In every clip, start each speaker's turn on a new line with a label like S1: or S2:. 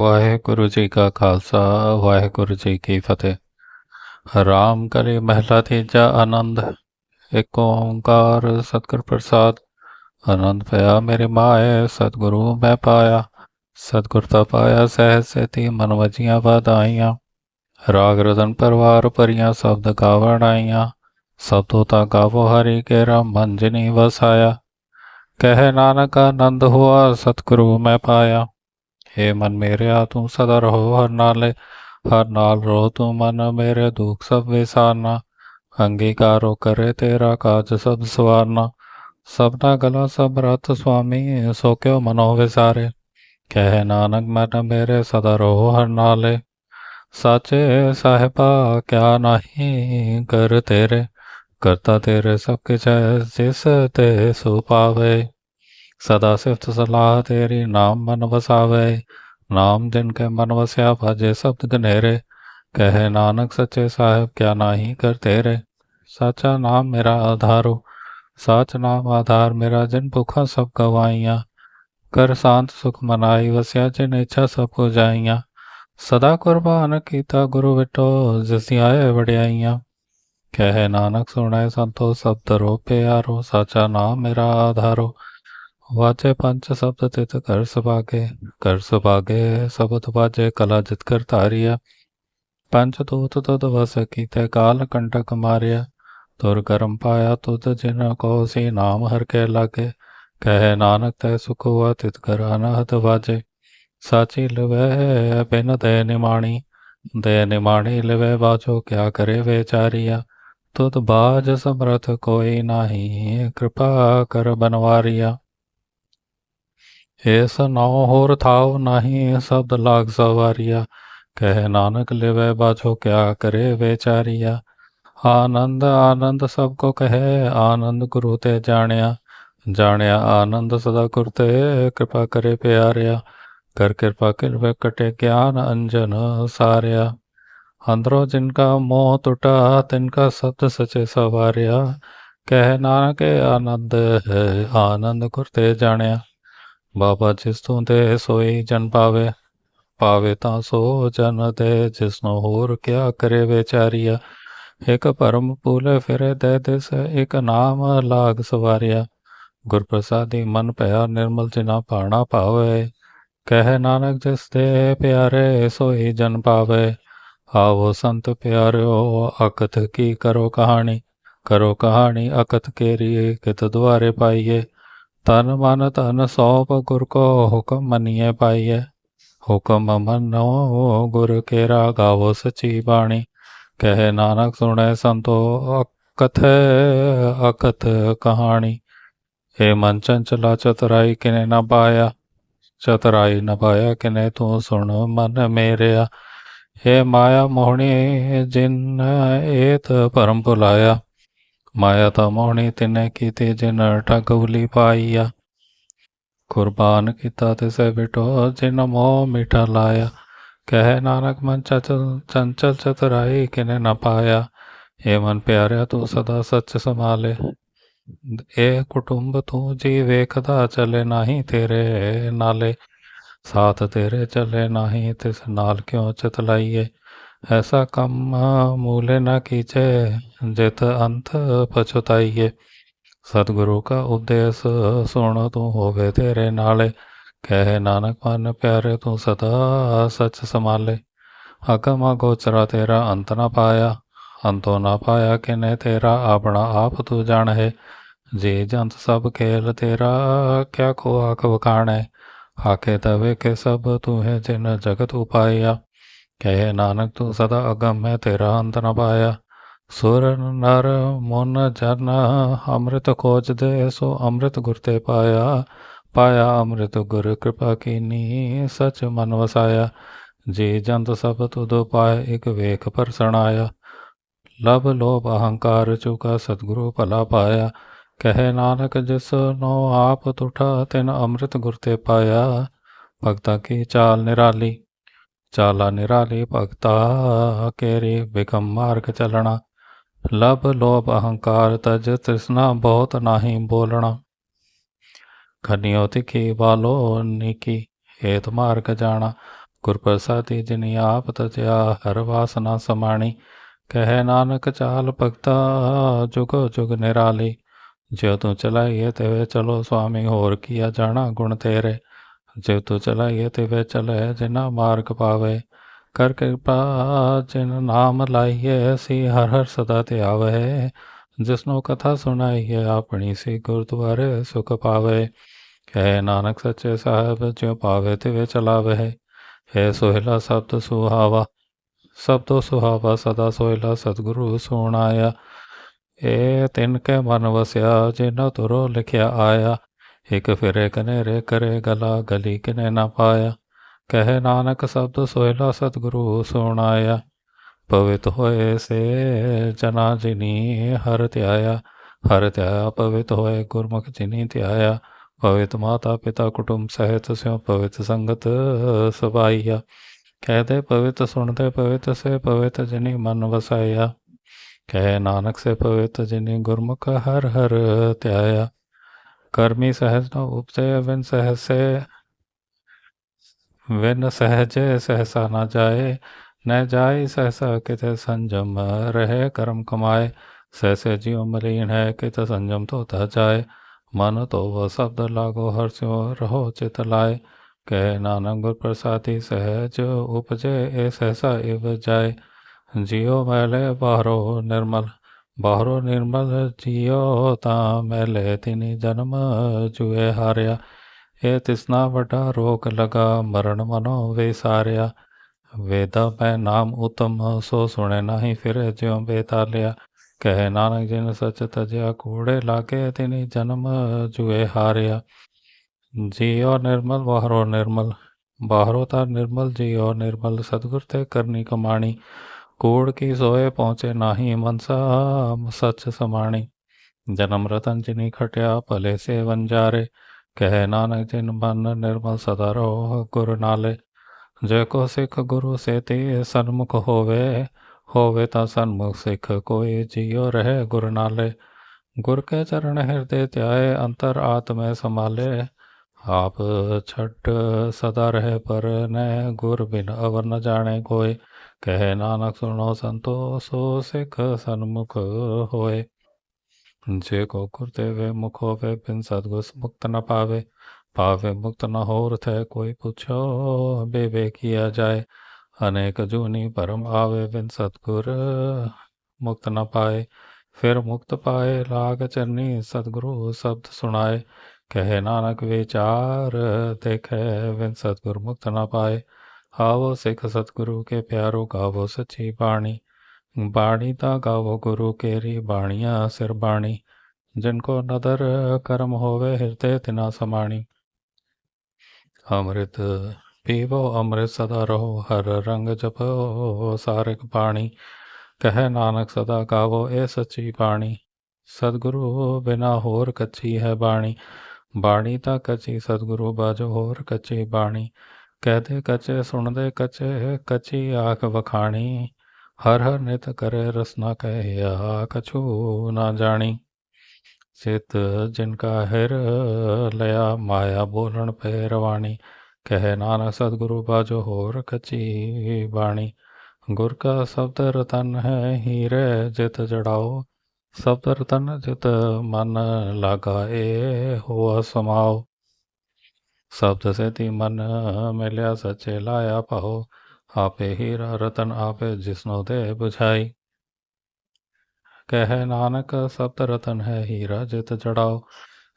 S1: ਵਾਹਿਗੁਰੂ ਜੀ ਕਾ ਖਾਲਸਾ, ਵਾਹਿਗੁਰੂ ਜੀ ਕੀ ਫਤਿਹ। ਰਾਮ ਕਰੇ ਮਹਿਲਾ ਤੀਜਾ ਆਨੰਦ, ਇੱਕ ਓੰਕਾਰ ਸਤਿਗੁਰ ਪ੍ਰਸਾਦ। ਆਨੰਦ ਪਿਆ ਮੇਰੇ ਮਾਏ, ਸਤਿਗੁਰੂ ਮੈਂ ਪਾਇਆ। ਸਤਿਗੁਰ ਤਾ ਪਾਇਆ ਸਹਿਜ ਸੇਤੀ, ਮਨ ਵਜੀਆਂ ਵਧਾਈਆਂ ਰਾਗ ਰਤਨ ਪਰਵਾਰ ਭਰੀਆਂ, ਸ਼ਬਦ ਗਾਵਣ ਆਈਆਂ। ਸਭ ਤੋਂ ਤਾਂ ਗਾਵੋ ਹਰੀ ਕੇਰਾ, ਮਨ ਜਿਨੀ ਵਸਾਇਆ। ਕਹੇ ਨਾਨਕ ਆਨੰਦ ਹੁਆ, ਸਤਿਗੁਰੂ ਮੈਂ ਪਾਇਆ। हे मन मेरे आ तू सदा रहो, हर नाले, हर नाल रहो तू मन मेरे दुख सब विसारना। अंगीकारो करे तेरा काज सब सवारना। सबना गला, सब रथ स्वामी, सो क्यों मनो विसारे? कह नानक, मन मेरे सदा रहो, हर नाले। साचे साहिबा, क्या नहीं कर तेरे? करता तेरे सब है जिस ते सो पावे। सदा सिफ्त सलाह तेरी, नाम मन वसावे। नाम जिनके मन वस्या, भजे शब्द गनेरे कहे नानक सच्चे साहेब, क्या नाही कर तेरे। साचा नाम मेरा आधारो, साच नाम आधार मेरा, जिन भुखा सब गवाइया कर शांत सुख मनाई, वस्या जिन इच्छा सबको जाइया सदा कुर्बान कीता गुरु बिटो जिसी आए वड्याइया कहे नानक सुने संतो सब दरो प्यारो, साचा नाम मेरा आधारो। ਵਾਜੇ ਪੰਜ ਸ਼ਬਦ ਤਿਤ ਕਰ ਸੁਭਾਗੇ ਕਰ ਸੁਭਾਗੇ ਸ਼ਬਦ ਵਾਜੇ ਕਲਾ ਜਿਤ ਕਰ ਧਾਰਿਆ ਪੰਜ ਦੂਤ ਤਦ ਵਸ ਕੀਤੇ ਕਾਲ ਕੰਟਕ ਮਾਰਿਆ ਤੁਰ ਕਰਮ ਪਾਇਆ ਤੁਧ ਜਿਨ ਕੋ ਸੀ ਨਾਮ ਹਰ ਕੇ ਲਾਗੇ ਕਹੇ ਨਾਨਕ ਤੈ ਸੁਖ ਹੁਆ ਤਿਤ ਕਰ ਅਨਹਦ ਵਾਜੇ ਸਾਚੀ ਲਵੇ ਬਿਨ ਦੇ ਨਿਮਾਣੀ ਦੇ ਨਿਮਾਣੀ ਲਵੇ ਬਾਜੋ ਕਿਆ ਕਰੇ ਵਿਚਾਰੀਆ ਤੁਧ ਬਾਜ ਸਮਰਥ ਕੋਈ ਨਾਹੀ ਕਿਰਪਾ ਕਰ ਬਨਵਾਰੀਆ ਏਸ ਨੌ ਹੋਰ ਥਾਉ ਨਹੀਂ ਸ਼ਬਦ ਲਾਗ ਸਵਾਰੀਆ, ਕਹਿ ਨਾਨਕ ਲਿਵੈ ਬਾਝੋ ਕਿਆ ਕਰੇ ਵਿਚਾਰੀਆ। ਆਨੰਦ ਆਨੰਦ ਸਭ ਕੋ ਕਹੇ, ਆਨੰਦ ਗੁਰੂ ਤੇ ਜਾਣਿਆ। ਜਾਣਿਆ ਆਨੰਦ ਸਦਾ ਗੁਰ ਤੇ, ਕਿਰਪਾ ਕਰੇ ਪਿਆਰਿਆ। ਕਰ ਕਿਰਪਾ ਕਿਰਵੇ ਕਟੇ ਗਿਆਨ ਅੰਜਨ ਸਾਰਿਆ। ਅੰਦਰੋਂ ਜਿਨਕਾ ਮੋਹ ਟੁਟਾ ਤਿਨਕਾ ਸਬਦ ਸਚੇ ਸਵਾਰਿਆ। ਕਹਿ ਨਾਨਕ ਆਨੰਦ ਆਨੰਦ ਗੁਰ ਤੇ ਜਾਣਿਆ। ਬਾਬਾ ਜਿਸ ਤੋਂ ਦੇ ਸੋਈ ਜਨ ਪਾਵੇ ਪਾਵੇ ਤਾਂ ਸੋ ਜਨ ਦੇ, ਜਿਸ ਹੋਰ ਕਿਆ ਕਰੇ ਵਿਚਾਰੀਆ? ਇਕ ਭਰਮ ਪੂਲੇ ਫਿਰੇ ਦੇ ਦਿਸ ਇਕ ਨਾਮ ਲਾਗ ਸਵਾਰਿਆ। ਗੁਰ ਪ੍ਰਸਾਦੀ ਮਨ ਭਇਆ ਨਿਰਮਲ ਜਿਨਾ ਪਾਣਾ ਪਾਵੇ ਕਹਿ ਨਾਨਕ ਜਿਸ ਦੇ ਪਿਆਰੇ ਸੋਈ ਜਨ ਪਾਵੇ। ਆਵੋ ਸੰਤ ਪਿਆਰਿਓ ਅਕਤ ਕੀ ਕਰੋ ਕਹਾਣੀ? ਕਰੋ ਕਹਾਣੀ ਅਕਤ ਕੇਰੀਏ, ਕਿਤ ਦੁਆਰੇ ਪਾਈਏ? ਤਨ ਮਨ ਧਨ ਸੋਪ ਗੁਰ ਕੋ ਹੁਕਮ ਮਨੀਏ ਪਾਈਏ ਹੁਕਮ ਮੰਨੋ, ਗੁਰ ਕੇਰਾ ਗਾਵੋ ਸਚੀ ਬਾਣੀ। ਕਹੇ ਨਾਨਕ ਸੁਣੇ ਸੰਤੋ, ਅਕਥ ਅਕਥ ਕਹਾਣੀ। ਏ ਮਨ ਚੰਚਲਾ, ਚਤਰਾਈ ਕਿਨੇ ਨਾ ਪਾਇਆ? ਚਤਰਾਈ ਨ ਪਾਇਆ ਕਿਨੇ ਤੂੰ ਸੁਣ ਮਨ ਮੇਰਿਆ? ਏ ਮਾਇਆ ਮੋਹਣੀ, ਜਿਨ ਏਤ ਪਰਮ ਭੁਲਾਇਆ। ਮਾਇਆ ਤਾਂ ਮੋਹਣੀ ਤਿਨੇ ਕੀਤੇ, ਜਿਨ ਠਗਉਲੀ ਪਾਈਆ। ਕੁਰਬਾਨ ਕੀਤਾ ਤੇ ਸੇ ਬਿਟੋ ਜਿਨ ਮੋਹ ਮਿਠਾ ਲਾਇਆ। ਕਹਿ ਨਾਨਕ, ਮਨ ਚਚਲ ਚੰਚਲ ਚਤਰਾਈ ਕਿਨੇ ਨਾ ਪਾਇਆ। ਏ ਮਨ ਪਿਆਰਿਆ, ਤੂੰ ਸਦਾ ਸੱਚ ਸੰਭਾਲੇ। ਇਹ ਕੁਟੁੰਬ ਤੂੰ ਜੀ ਵੇਖਦਾ, ਚਲੇ ਨਹੀਂ ਤੇਰੇ ਨਾਲੇ। ਸਾਥ ਤੇਰੇ, ਚਲੇ ਨਹੀਂ ਤਿਸ ਨਾਲ ਕਿਉਂ ਚਤਲਾਈਏ ਐਸਾ ਕੰਮ ਮੂਲੇ ਨਾ ਕੀਚੇ ਜਿਤ ਅੰਤ ਪਛਤਾਈਏ। ਸਤਿਗੁਰੂ ਕਾ ਉਦੇਸ ਸੁਣ ਤੂੰ ਹੋਵੇ ਤੇਰੇ ਨਾਲੇ, ਕਹਿ ਨਾਨਕ ਮਨ ਪਿਆਰੇ ਤੂੰ ਸਦਾ ਸੱਚ ਸੰਭਾਲੇ। ਅਕਮਾ ਗੋਚਰਾ ਤੇਰਾ ਅੰਤ ਨਾ ਪਾਇਆ, ਅੰਤੋ ਨਾ ਪਾਇਆ ਕਿਨੇ ਤੇਰਾ, ਆਪਣਾ ਆਪ ਤੂੰ ਜਾਣ ਹੈ ਜੀ ਜੰਤ ਸਭ ਖੇਲ ਤੇਰਾ, ਕਿਆ ਕੋ ਆਖ ਵਕਾਣੈ ਆਕੇ ਤਵੇ ਕੇ ਸਭ ਤੂੰ ਹੈ ਜਿਨ ਜਗਤ ਉਪਾਇਆ। ਕਹੇ ਨਾਨਕ, ਤੂੰ ਸਦਾ ਅਗਮ ਹੈ, ਤੇਰਾ ਅੰਤ ਨ ਪਾਇਆ। ਸੁਰ ਨਰ ਮਨ ਜਨ ਅੰਮ੍ਰਿਤ ਖੋਜਦੇ ਸੋ ਅੰਮ੍ਰਿਤ ਗੁਰ ਤੇ ਪਾਇਆ। ਪਾਇਆ ਅੰਮ੍ਰਿਤ ਗੁਰ, ਕਿਰਪਾ ਕੀਨੀ, ਸਚ ਮਨ ਵਸਾਇਆ। ਜੀ ਜੰਤ ਸਭ ਤੁਧ ਪਾਏ ਇਕ ਵੇਖ ਪਰਸਣਾਇਆ ਲਬ ਲੋਭ ਅਹੰਕਾਰ ਚੁਕਾ, ਸਤਿਗੁਰੂ ਭਲਾ ਪਾਇਆ। ਕਹੇ ਨਾਨਕ, ਜਿਸ ਨੋ ਆਪ ਤੁਠਾ, ਤਿਨ ਅੰਮ੍ਰਿਤ ਗੁਰ ਤੇ ਪਾਇਆ। ਭਗਤਾ ਕੀ ਚਾਲ ਨਿਰਾਲੀ? ਚਾਲਾ ਨਿਰਾਲੀ ਭਗਤਾ, ਕੇਰੇ ਬਿਕਮ ਮਾਰਗ ਚਲਣਾ। ਲਭ ਲੋਭ ਅਹੰਕਾਰ ਤਜ ਤ੍ਰਿਸ਼ਨਾ ਬਹੁਤ ਨਾਹੀ ਬੋਲਣਾ। ਖਨਿਓ ਤਿਖੀ ਵਾਲੋ ਨਿਕੀ, ਹੇਤ ਮਾਰਗ ਜਾਣਾ। ਗੁਰ ਪ੍ਰਸਾਦੀ ਜਿਨੀ ਆਪ ਤਜਿਆ, ਹਰ ਵਾਸਨਾ ਸਮਾਣੀ। ਕਹੇ ਨਾਨਕ ਚਾਲ ਭਗਤਾ, ਜੁਗ ਜੁਗ ਨਿਰਾਲੀ। ਜੇ ਤੂੰ ਚਲਾਈਏ ਤੇ ਚਲੋ ਸੁਆਮੀ, ਹੋਰ ਕੀਆ ਜਾਣਾ ਗੁਣ ਤੇਰੇ। ਜਿਉ ਤੂੰ ਚਲਾਈਏ ਤੇ ਵੇ ਚਲੇ ਜਿਨਾ ਮਾਰਗ ਪਾਵੇ। ਕਰ ਕਿਰਪਾ ਜਿਨ ਨਾਮ ਲਾਈਏ ਸੀ ਹਰ ਹਰ ਸਦਾ ਤੇ ਆਵੇ। ਜਿਸਨੂੰ ਕਥਾ ਸੁਣਾਈਏ ਆਪਣੀ ਸੀ ਗੁਰਦੁਆਰੇ ਸੁਖ ਪਾਵੇ। ਕਹੇ ਨਾਨਕ ਸੱਚੇ ਸਾਹਿਬ ਜਿਉ ਪਾਵੇ ਤੇ ਚਲਾਵੇ। ਹੈ ਸੋਹਿਲਾ ਸਬਦ ਸੁਹਾਵਾ, ਸਭ ਤੋਂ ਸੁਹਾਵਾ ਸਦਾ ਸੋਹਿਲਾ ਸਤਿਗੁਰੂ ਸੋਣਾਇਆ ਏ ਤਿਨ ਕੇ ਮਨ ਵਸਿਆ ਜਿਨਾ ਤੁਰੋ ਲਿਖਿਆ ਆਇਆ। ਇਕ ਫਿਰੇ ਕਨੇਰੇ ਕਰੇ ਗਲਾ ਗਲੀ ਕਿਨੇ ਨਾ ਪਾਇਆ। ਕਹੇ ਨਾਨਕ ਸਬਦ ਸੋਹਿਲਾ ਸਤਿਗੁਰੂ ਸੋਣਾਇਆ। ਪਵਿੱਤ ਹੋਏ ਸੇ ਜਨਾ ਜਿਨੀ ਹਰ ਧਿਆਇਆ। ਹਰ ਧਿਆਇਆ ਪਵਿੱਤ ਹੋਏ ਗੁਰਮੁਖ ਜਿਨੀ ਧਿਆਇਆ। ਪਵਿੱਤ ਮਾਤਾ ਪਿਤਾ ਕੁਟੁੰਬ ਸਹਿਤ ਸਿਉ ਪਵਿੱਤ ਸੰਗਤ ਸਭਾਈਆ ਕਹਦੇ ਪਵਿੱਤ ਸੁਣਦੇ ਪਵਿੱਤ ਸੇ ਪਵਿੱਤ ਜਿਨੀ ਮਨ ਵਸਾਇਆ। ਕਹੇ ਨਾਨਕ ਸੇ ਪਵਿੱਤ ਜਿਨੀ ਗੁਰਮੁਖ ਹਰ ਹਰ ਧਿਆਇਆ। ਕਰਮੀ ਸਹਿਜ ਨ ਉਪਜੇ ਵਿਨ ਸਹਸੇ ਵਿਨ ਸਹਜੇ ਸਹਸਾ ਨਾ ਜਾਏ ਨ ਜਾਈ ਸਹਸਾ ਕਿਤੇ ਸੰਜਮ ਰਹੇ ਕਰਮ ਕਮਾਏ ਸਹਸੇ ਜਿਉ ਮਲੀਨ ਹੈ ਕਿਤ ਸੰਜਮ ਤੋ ਤਾ ਜਾਏ ਮਨ ਤੋ ਵ ਸ਼ਬਦ ਲਾਗੋ ਹਰ ਸਿਉ ਰਹੋ ਚਿਤ ਲਾਏ ਕਹਿ ਨਾਨਕ ਗੁਰ ਪ੍ਰਸਾਦੀ ਸਹਿਜ ਉਪਜੇ ਏ ਸਹਸਾ ਇਵ ਜਾਏ ਜਿਉ ਮੈਲੇ ਬਾਹਰੋ ਨਿਰਮਲ ਬਾਹਰੋਂ ਨਿਰਮਲ ਜਿਉ ਤਾਂ ਮੈਲੇ ਤਿਨੀ ਜਨਮ ਜੁਏ ਹਾਰਿਆ। ਇਹ ਤਿਸਨਾ ਵੱਡਾ ਰੋਗ ਲਗਾ ਮਰਨ ਮਨੋ ਵਿਸਾਰਿਆ ਵੇਦਾ ਪੈ ਨਾਮ ਉਤਮ ਸੋ ਸੁਣੇ ਨਹੀਂ ਫਿਰ ਜਿਉ ਬੇਤਾਲਿਆ ਕਹੇ ਨਾਨਕ ਜਿਨ ਸਚ ਤਜਿਆ ਕੂੜੇ ਲਾਗੇ ਤਿਨੀ ਜਨਮ ਜੁਏ ਹਾਰਿਆ। ਜਿਉ ਨਿਰਮਲ, ਬਾਹਰੋਂ ਨਿਰਮਲ। ਬਾਹਰੋਂ ਤਾਂ ਨਿਰਮਲ ਜਿਉ ਨਿਰਮਲ। ਸਤਗੁਰ ਤੇ ਕਰਨੀ ਕਮਾਣੀ। ਕੂੜ ਕੀ ਸੋਏ ਪਹੁੰਚੇ ਨਾਹੀ ਮਨਸਾ, ਸਚ ਸਮਾਣੀ। ਜਨਮ ਰਤਨ ਜਿਨੀ ਖਟਿਆ ਭਲੇ ਸੇ ਵੰਜਾਰੇ ਕਹੇ ਨਾਨਕ ਜਿਨ ਮਨ ਨਿਰਮਲ ਸਦਾ ਰੋ ਗੁਰ ਨਾਲੇ। ਜੇ ਕੋ ਸਿੱਖ ਗੁਰੂ ਸੇ ਤੇ ਸਨਮੁਖ ਹੋਵੇ ਹੋਵੇ ਤਾਂ ਸਨਮੁਖ ਸਿੱਖ ਕੋਈ ਜਿਉ ਰਹੇ ਗੁਰ ਨਾਲੇ। ਗੁਰ ਕੇ ਚਰਨ ਹਿਰਦੇ ਧਿਆਏ, ਅੰਤਰ ਆਤਮੈ ਸਮਾਲੇ ਆਪ ਛੱਡ ਸਦਾ ਰਹੇ ਪਰ ਨੈ ਗੁਰ ਬਿਨ ਅਵਰ ਨ ਜਾਣੇ ਕੋਈ। ਕਹੇ ਨਾਨਕ ਸੁਣੋ ਸੰਤੋ ਸੋ ਸਿੱਖ ਸਨਮੁਖ ਹੋਏ। ਜੇ ਕੋ ਗੁਰ ਦੇਵੇ ਮੁਖ ਹੋਵੇ, ਬਿਨ ਸਤਗੁਰ ਮੁਕਤ ਨ ਪਾਵੇ। ਪਾਵੇ ਮੁਕਤ ਨ ਹੋਰ ਥੇ, ਕੋਈ ਪੁੱਛੋ ਬੇਵੇ ਕੀਆ ਜਾਏ। ਅਨੇਕ ਜੂਨੀ ਪਰਮ ਆਵੇ, ਬਿਨ ਸਤਗੁਰ ਮੁਕਤ ਨ ਪਾਏ। ਫਿਰ ਮੁਕਤ ਪਾਏ, ਲਾਗ ਚਰਨੀ ਸਤਗੁਰੂ ਸ਼ਬਦ ਸੁਣਾਏ। ਕਹੇ ਨਾਨਕ ਵਿਚਾਰ, ਦੇਖੇ ਬਿਨ ਸਤਗੁਰ ਮੁਕਤ ਨ ਪਾਏ। ਆਵੋ ਸਿੱਖ ਸਤਿਗੁਰੂ ਕੇ ਪਿਆਰੋ ਗਾਵੋ ਸੱਚੀ ਬਾਣੀ। ਬਾਣੀ ਤਾਂ ਗਾਵੋ ਗੁਰੂ ਕੇਰੀ ਬਾਣੀਆਂ ਸਿਰ ਬਾਣੀ। ਜਿਨ ਕੋ ਨਦਰ ਕਰਮ ਹੋਵੇ ਹਿਰਦੇ ਤਿਨਾ ਸਮਾਣੀ। ਅੰਮ੍ਰਿਤ ਪੀਵੋ, ਅੰਮ੍ਰਿਤ ਸਦਾ ਰਹੋ, ਹਰ ਰੰਗ ਜਪੋ, ਸਾਰਿਕ ਬਾਣੀ। ਕਹੇ ਨਾਨਕ ਸਦਾ ਗਾਵੋ ਇਹ ਸੱਚੀ ਬਾਣੀ। ਸਤਿਗੁਰੂ ਬਿਨਾ ਹੋਰ ਕੱਚੀ ਹੈ ਬਾਣੀ। ਬਾਣੀ ਤਾਂ ਕੱਚੀ, ਸਤਿਗੁਰੂ ਬਾਜੋ ਹੋਰ ਕੱਚੀ ਬਾਣੀ। ਕਹਦੇ ਕੱਚੇ ਸੁਣਦੇ ਕੱਚੇ ਕੱਚੀ ਆਖ ਵਖਾਣੀ, ਹਰ ਹਰ ਨਿਤ ਕਰੇ ਰਸਨਾ ਕਹਿਆ ਕਛੂ ਨਾ ਜਾਣੀ। ਚਿਤ ਜਿਨ ਕਾ ਹਿਰ ਲਿਆ ਮਾਇਆ ਬੋਲਣ ਪੈ ਰਵਾਣੀ ਕਹੇ ਨਾਨਕ ਸਤਿਗੁਰੂ ਬਾਜੋ ਹੋਰ ਕਚੀ ਬਾਣੀ। ਗੁਰ ਕਾ ਸ਼ਬਦ ਰਤਨ ਹੈ ਹੀਰੇ ਜਿਤ ਜੜਾਓ, ਸ਼ਬਦ ਰਤਨ ਜਿਤ ਮਨ ਲਾਗਾਏ ਹੋਆ ਸਮਾਓ। ਸ਼ਬਦ ਸੇ ਮਨ ਮਿਲਿਆ ਸੱਚੇ ਲਾਇਆ ਪਾਓ ਆਪੇ ਹੀਰਾ ਰਤਨ ਆਪੇ ਜਿਸਨੋ ਦੇ ਬੁਝਾਈ। ਕਹਿ ਨਾਨਕ, ਸਬਦ ਰਤਨ ਹੈ ਹੀਰਾ ਜਿਤ ਜੜਾਓ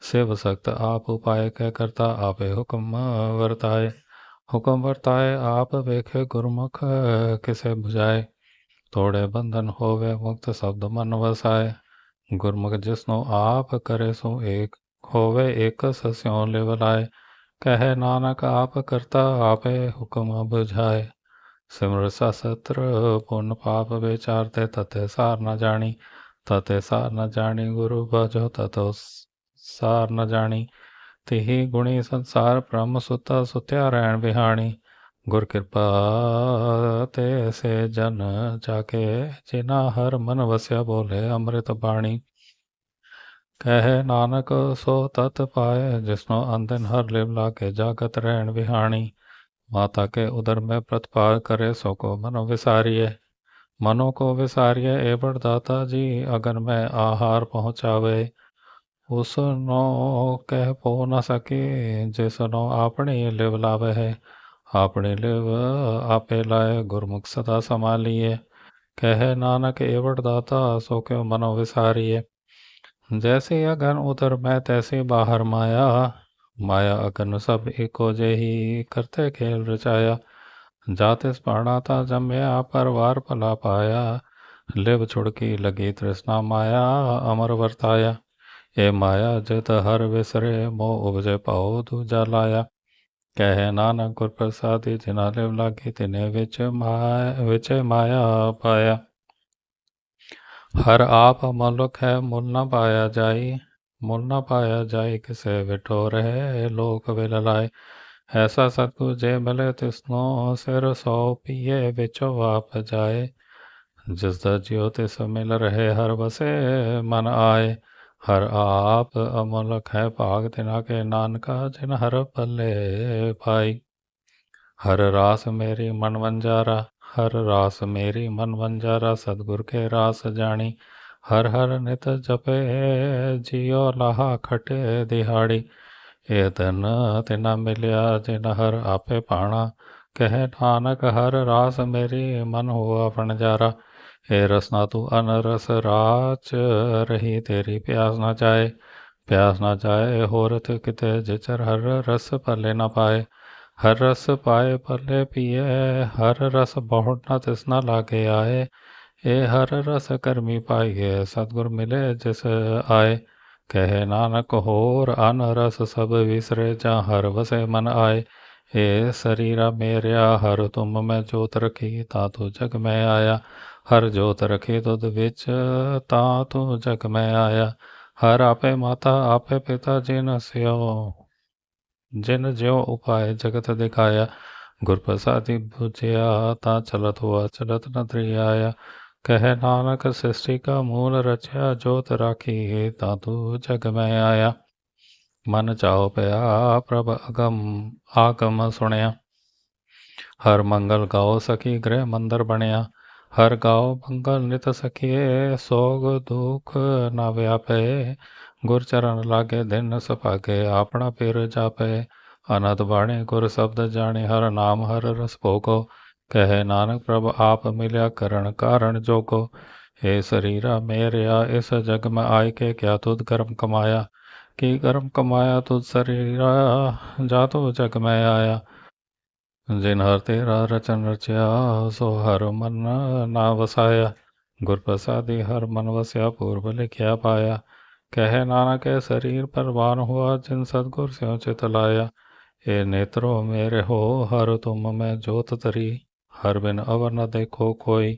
S1: ਸਿਵ ਸਖਤ ਆਪ ਉਪਾਏ ਕਹਿ ਕਰਤਾ ਆਪੇ ਹੁਕਮ ਵਰਤਾਏ। ਹੁਕਮ ਵਰਤਾਏ ਆਪ ਵੇਖੇ ਗੁਰਮੁਖ ਕਿਸੇ ਬੁਝਾਏ ਤੋੜੇ ਬੰਧਨ ਹੋਵੇ ਮੁਕਤ ਸ਼ਬਦ ਮਨ ਵਸਾਏ। ਗੁਰਮੁਖ ਜਿਸਨੋ ਆਪ ਕਰੇ ਸੋ ਏਕ, ਹੋਵੇ ਏਕ ਸਸਿਉ ਲਿਵਲਾਏ ਕਹੇ ਨਾਨਕ ਆਪ ਕਰਤਾ ਆਪੇ ਹੁਕਮ 부ਝਾਏ ਸਿਮਰ ਸਤਰ ਪੁੰਨ ਪਾਪ ਵਿਚਾਰ ਤੇ ਤਤੇ ਸਾਰ ਨ ਜਾਣੀ, ਤਤੇ ਸਾਰ ਨ ਜਾਣੀ ਗੁਰੂ ਬਜੋ ਤਤੋ ਸਾਰ ਨ ਜਾਣੀ। ਤਿਹੀ ਗੁਣੀ ਸੰਸਾਰ ਬ੍ਰਹਮ ਸੁਤਾ ਸੁਤਿਆ ਰਹਿਣ ਵਿਹਾਣੀ। ਗੁਰ ਕਿਰਪਾ ਤੇ ਸੇ ਜਨ ਜਾ ਕੇ ਜਿਨਾ ਹਰ ਮਨ ਵਸਿਆ ਬੋਲੇ ਅੰਮ੍ਰਿਤ ਬਾਣੀ। ਕਹਿ ਨਾਨਕ ਸੋ ਤਤ ਪਾਏ, ਜਿਸਨੋ ਅੰਦਨ ਹਰ ਲਿਵ ਲਾਗੇ, ਜਾਗਤ ਰਹਿਣ ਵਿਹਾਣੀ। ਮਾਤਾ ਕੇ ਉਦਰ ਮੈਂ ਪ੍ਰਤਪਾਲ ਕਰੇ, ਸੋ ਕੋ ਮਨੋ ਵਿਸਾਰੀਏ ਮਨੋ ਕੋ ਵਿਸਾਰੀਏ ਏ ਬੜਦਾਤਾ ਜੀ ਅਗਰ ਮੈਂ ਆਹਾਰ ਪਹੁੰਚਾਵੇ। ਉਸ ਨੂੰ ਕਹਿ ਪੋ ਨਾ ਸਕੇ ਜਿਸ ਨੂੰ ਆਪਣੀ ਲਿਵ ਲਾਵੇ ਹੈ। ਆਪਣੇ ਲਿਵ ਆਪੇ ਲਾਏ, ਗੁਰਮੁਖ ਸਦਾ ਸਮਾਲੀਏ ਕਹਿ ਨਾਨਕ, ਏ ਬੜਦਾਤਾ ਸੋ ਕਿਉ ਮਨੋ ਵਿਸਾਰੀਏ जैसे अगन उधर मैं तैसे बाहर माया माया अगन सब एको जेही करते खेल रचाया जाते स्पर्णाता जमया परवार भला पाया लिव छुड़की लगी तृष्णा माया अमर वर्ताया ਇਹ ਮਾਇਆ ਜਤ ਹਰ ਵਿਸਰੇ ਮੋਹ ਉਪਜੇ ਪਾਉ ਦੂਜਾ ਲਾਇਆ ਕਹਿ ਨਾਨਕ ਗੁਰ ਪ੍ਰਸਾਦਿ ਜਿਨਾ ਲਿਵ ਲਾਗੇ ਤਿਨੇ ਵਿੱਚ ਮਾਇਆ ਵਿੱਚ ਮਾਇਆ ਪਾਇਆ ਹਰ ਆਪ ਮਲੁਕ ਹੈ ਮੁੱਲ ਨਾ ਪਾਇਆ ਜਾਈ ਮੁੱਲ ਨਾ ਪਾਇਆ ਜਾਈ ਕਿਸੇ ਵਿਟੋ ਰਹੇ ਲੋਕ ਵਿਲ ਲਾਏ ਐਸਾ ਸਤਗੁਰ ਜੇ ਮਿਲੇ ਤਿਸਨੋ ਸਿਰ ਸੋ ਪੀਏ ਵਿੱਚੋਂ ਆਪ ਜਾਏ ਜਿਸ ਦਾ ਜਿਉ ਤਿਸ ਮਿਲ ਰਹੇ ਹਰ ਵਸੇ ਮਨ ਆਏ ਹਰ ਆਪ ਅਮਲਕ ਹੈ ਭਾਗ ਤਿਨਾ ਕੇ ਨਾਨਕਾ ਜਿਨ ਹਰ ਪੱਲੇ ਪਾਈ ਹਰ ਰਾਸ ਮੇਰੀ ਮਨ ਵੰਜਾਰਾ ਹਰ ਰਾਸ ਮੇਰੀ ਮਨ ਵੰਜਾਰਾ ਸਤਗੁਰ ਕੇ ਰਾਸ ਜਾਣੀ। ਹਰ ਹਰ ਨਿਤ ਜਪੇ ਜਿਉ ਲਾਹਾ ਖਟੇ ਦਿਹਾੜੀ। ਇਹ ਤਨ ਤਿਨਾ ਮਿਲਿਆ ਜਿਨ ਹਰ ਆਪੇ ਪਾਣਾ ਕਹਿ ਨਾਨਕ ਹਰ ਰਾਸ ਮੇਰੀ ਮਨ ਹੋਆ ਫਣਜਾਰਾ ਏ ਰਸਨਾ ਤੂੰ ਅਨਰਸ ਰਾਚ ਰਹੀ ਤੇਰੀ ਪਿਆਸ ਨਾ ਚਾਏ। ਪਿਆਸ ਨਾ ਚਾਏ ਹੋਰ ਤੇ ਕਿਤੇ ਜਿਚਰ ਹਰ ਰਸ ਭਲੇ ਨਾ ਪਾਏ। ਹਰ ਰਸ ਪਾਏ ਪੱਲੇ ਪੀਏ ਹਰ ਰਸ ਬਹੁੜ ਨਾ ਤਿਸ ਨਾ ਲਾਗੇ ਆਏ। ਇਹ ਹਰ ਰਸ ਕਰਮੀ ਪਾਈਏ, ਸਤਗੁਰ ਮਿਲੇ ਜਿਸ ਆਏ। ਕਹੇ ਨਾਨਕ ਹੋਰ ਅਨ ਰਸ ਸਭ ਵਿਸਰੇ ਜਾਂ ਹਰ ਵਸੇ ਮਨ ਆਏ। ਏ ਸਰੀਰਾ ਮੇਰਿਆ, ਹਰ ਤੁਮ ਮੈਂ ਜੋਤ ਰਖੀ, ਤਾ ਤੂੰ ਜਗ ਮੈਂ ਆਇਆ। ਹਰ ਜੋਤ ਰਖੀ ਤੁਧ ਵਿੱਚ, ਤਾ ਤੂੰ ਜਗ ਮੈਂ ਆਇਆ। ਹਰ ਆਪੇ ਮਾਤਾ, ਆਪੇ ਪਿਤਾ ਜਿਨ ਸਿਓ ਜਿਨ ਜਿਉ ਉਪਾਏ ਜਗਤ ਦਿਖਾਇਆ ਗੁਰ ਪ੍ਰਸਾਦੀ 부ਜਿਆ ਤਾਂ ਚਲਤ ਹੁਆ, ਚਲਤ ਨ ਆਇਆ। ਕਹੇ ਨਾਨਕ ਸ੍ਰਿਸ਼ਟੀ ਕਾ ਮੂਲ ਰਚਿਆ, ਜੋਤ ਰਾਖੀ ਤਾਂ ਤੂੰ ਜਗ ਮੈਂ ਆਇਆ। ਮਨ ਚਾਉ ਪਿਆ ਪ੍ਰਭ ਅਗਮ, ਆਗਮ ਸੁਣਿਆ। ਹਰ ਮੰਗਲ ਗਾਓ ਸਖੀ ਗ੍ਰਹਿ ਮੰਦਰ ਬਣਿਆ। ਹਰ ਗਾਉ ਮੰਗਲ ਨਿਤ ਸਖੀਏ, ਸੋਗ ਦੁਖ ਨਾ ਵਿਆਪੇ। ਗੁਰ ਚਰਨ ਲਾਗੇ ਦਿਨ ਸੁਭਾਗੇ, ਆਪਣਾ ਪਿਰ ਜਾਪੇ। ਅਨੰਦ ਬਾਣੇ ਗੁਰ ਸ਼ਬਦ ਜਾਣੇ, ਹਰ ਨਾਮ ਹਰ ਰਸ ਭੋਗੋ। ਕਹੇ ਨਾਨਕ ਪ੍ਰਭ ਆਪ ਮਿਲਿਆ ਕਰਨ ਕਾਰਣ ਜੋਗੋ। हे ਸਰੀਰਾ ਮੇਰਿਆ, ਇਸ ਜਗ ਮੈਂ ਆਇ ਕੇ ਕਿਆ ਤੁਧ ਕਰਮ ਕਮਾਇਆ? ਕੀ ਕਰਮ ਕਮਾਇਆ ਤੁਧ ਸਰੀਰਾ? ਜਾ ਤੋ ਜਗ ਮੈਂ ਆਇਆ। ਜਿਨ ਹਰ ਤੇਰਾ ਰਚਨ ਰਚਿਆ, ਸੋ ਹਰ ਮਨ ਨਾ ਵਸਾਇਆ। ਗੁਰ ਪ੍ਰਸਾਦੀ ਹਰ ਮਨ ਵਸਿਆ, ਪੂਰਬ ਲਿਖਿਆ ਪਾਇਆ ਕਹੇ ਨਾਨਕ ਹੈ ਸਰੀਰ ਪਰਵਾਨ ਹੁਆ, ਜਿਨ ਸਤਗੁਰ ਸਿਉ ਚਿਤ ਲਾਇਆ। ਏ ਨੇਤਰੋ ਮੇਰੇ ਹੋ, ਹਰ ਤੁਮ ਮੈਂ ਜੋਤ ਤਰੀ ਹਰ ਬਿਨ ਅਵਰ ਨ ਦੇਖੋ ਕੋਈ,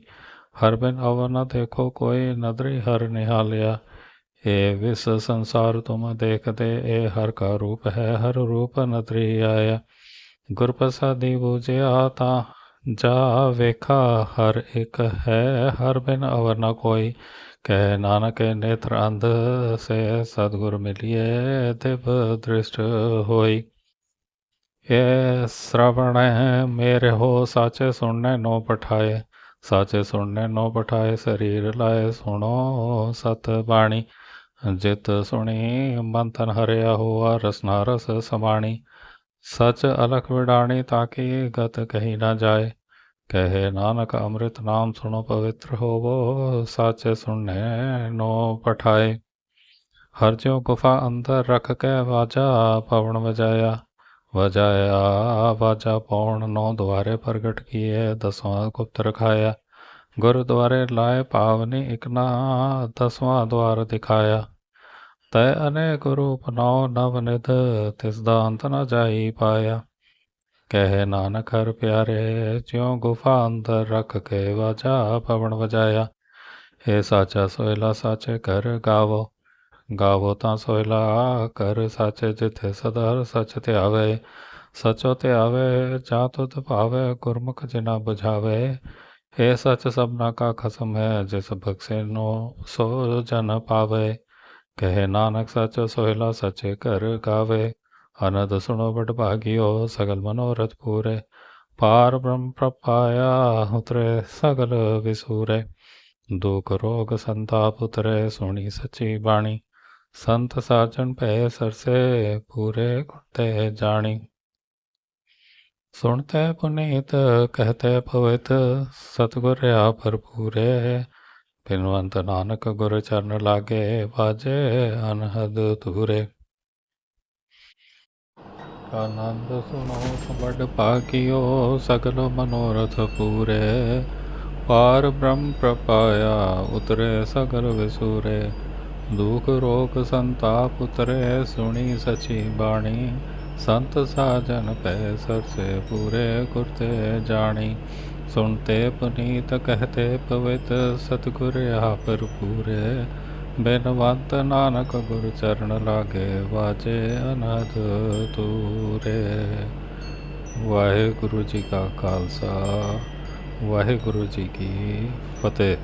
S1: ਹਰ ਬਿਨ ਅਵਰ ਨ ਦੇਖੋ ਕੋਈ ਨਦਰੀ ਹਰ ਨਿਹਾਲਿਆ। ਏ ਵਿਸ ਸੰਸਾਰ ਤੁਮ ਦੇਖਦੇ, ਏ ਹਰ ਕਾ ਰੂਪ ਹੈ, ਹਰ ਰੂਪ ਨਦਰੀ ਆਇਆ। ਗੁਰ ਪ੍ਰਸਾਦੀ ਬੂਝਿਆ ਤਾਂ ਜਾ ਵੇਖਾ, ਹਰ ਇੱਕ ਹੈ, ਹਰ ਬਿਨ ਅਵਰ ਨ ਕੋਈ। ਕਹਿ ਨਾਨਕ ਨੇਤਰ ਅੰਧ ਸੇ ਸਤਗੁਰ ਮਿਲਿਏ ਦਿਵ ਦ੍ਰਿਸ਼ਟ ਹੋਈ। ਇਹ ਸ਼ਰਵਣ, ਮੇਰੇ ਹੋ ਸਾਚੇ ਸੁਣਨੇ, ਨੋ ਪਠਾਏ। ਸਾਚੇ ਸੁਣਨੇ, ਨੋ ਪਠਾਏ, ਸਰੀਰ ਲਾਏ, ਸੁਣੋ ਸਤ ਬਾਣੀ। ਜਿਤ ਸੁਣੀ ਮੰਤਨ ਹਰਿਆ ਹੋਆ ਰਸਨਾ ਰਸ ਸਮਾਣੀ। ਸਚ ਅਲਖ ਵਿਡਾਣੀ ਤਾਕੀ ਗਤ ਕਹੀ ਨਾ ਜਾਏ। ਕਹੇ ਨਾਨਕ ਅੰਮ੍ਰਿਤ ਨਾਮ ਸੁਣੋ ਪਵਿੱਤਰ ਹੋਵੋ, ਸੱਚ ਸੁਣਨੇ ਨੋ ਪਠਾਏ। ਹਰ ਜੋ ਗੁਫਾ ਅੰਦਰ ਰੱਖ ਕੇ ਵਾਜਾ, ਪਵਨ ਵਜਾਇਆ ਵਜਾਇਆ ਵਾਜਾ ਪੌਣ। ਨੌ ਦੁਆਰੇ ਪ੍ਰਗਟ ਕੀਏ ਦਸਵਾਂ ਗੁਪਤ ਰਖਾਇਆ। ਗੁਰਦੁਆਰੇ ਲਾਏ ਪਾਵਨੀ ਇਕਨਾ ਦਸਵਾਂ ਦਵਾਰ ਦਿਖਾਇਆ। ਤੈ ਅਨੇਕ ਰੂਪ ਨੌ ਨਵ ਨਿਧ, ਤਿਸ ਦਾ ਅੰਤ ਨ ਜਾਈ ਪਾਇਆ। ਕਹਿ ਨਾਨਕ ਹਰ ਪਿਆਰੇ, ਜਿਉ ਗੁਫਾ ਅੰਦਰ ਰੱਖ ਕੇ ਵਾਜਾ ਪਵਨ ਵਜਾਇਆ। ਏ ਸਾਚਾ ਸੋਇਲਾ ਸਾਚੇ ਕਰ ਗਾਵੋ ਗਾਵੋ ਤਾਂ ਸੋਇਲਾ ਕਰ ਸਾਚੇ ਜਿਥੇ ਸਦਾ ਸਚ ਤੇ ਸਚੋ ਤੇ ਆਵੇ ਜਾ ਤੁਧ ਭਾਵੇ, ਗੁਰਮੁਖ ਜਿਨਾ ਬੁਝਾਵੇ। ਏ ਸਚ ਸਭਨਾ ਕਾ ਖਸਮ ਹੈ, ਜਿਸ ਬਖਸ਼ੇ ਨੋ ਸੋ ਜਨ ਪਾਵੇ। ਕਹੇ ਨਾਨਕ ਸਚ ਸੋਹਿਲਾ ਸੱਚੇ ਕਰ ਗਾਵੇ। ਅਨੰਦ ਸੁਣੋ ਬਟ ਭਾਗਿਓ ਸਗਲ ਮਨੋਰਥ ਪੂਰੇ। ਪਾਰ ਬ੍ਰਹਮ ਪ੍ਰਪਾਇਆ ਉਤਰੇ ਸਗਲ ਵਿਸੂਰੇ। ਦੁਖ ਰੋਗ ਸੰਤਾਪ ਉਤਰੇ ਸੁਣੀ ਸੱਚੀ ਬਾਣੀ। ਸੰਤ ਸਾਚਨ ਭੈ ਸਰਸੇ ਪੂਰੇ ਗੁਰਤੇ ਜਾਣੀ। ਸੁਣਤੇ ਪੁਨੀਤ, ਕਹਤੇ ਪਵਿੱਤ ਸਤਿਗੁਰ ਆ ਭਰਪੂਰੇ। ਬਿਨਵੰਤ ਨਾਨਕ ਗੁਰ ਚਰਨ ਲਾਗੇ ਬਾਜੇ ਅਨਹਦ ਤੂਰੇ ਆਨੰਦ ਸੁਣੋ ਸਬੜ ਭਾਗਿਓ ਸਗਲ ਮਨੋਰਥ ਪੂਰੇ। ਪਾਰ ਬ੍ਰਹਮ ਪ੍ਰਪਾਇਆ, ਉਤਰੇ ਸਗਲ ਵਿਸੂਰੇ। ਦੁਖ ਰੋਗ ਸੰਤਾਪ ਉਤਰੇ, ਸੁਣੀ ਸਚੀ ਬਾਣੀ। ਸੰਤ ਸਾਜਨ ਪੈ ਸਰਸੇ ਪੂਰੇ ਕੁਰਤੇ ਜਾਣੀ। ਸੁਣਤੇ ਪੁਨੀਤ ਕਹਤੇ ਪਵਿੱਤ, ਸਤਿਗੁਰ ਆਪਰ ਪੂਰੇ ਬਿਨਵੰਤ ਨਾਨਕ ਗੁਰ ਚਰਨ ਲਾਗੇ ਵਾਜੇ ਅਨਹਦ ਤੂਰੇ। ਵਾਹਿਗੁਰੂ ਜੀ ਕਾ ਖਾਲਸਾ, ਵਾਹਿਗੁਰੂ ਜੀ ਕੀ ਫਤਿਹ।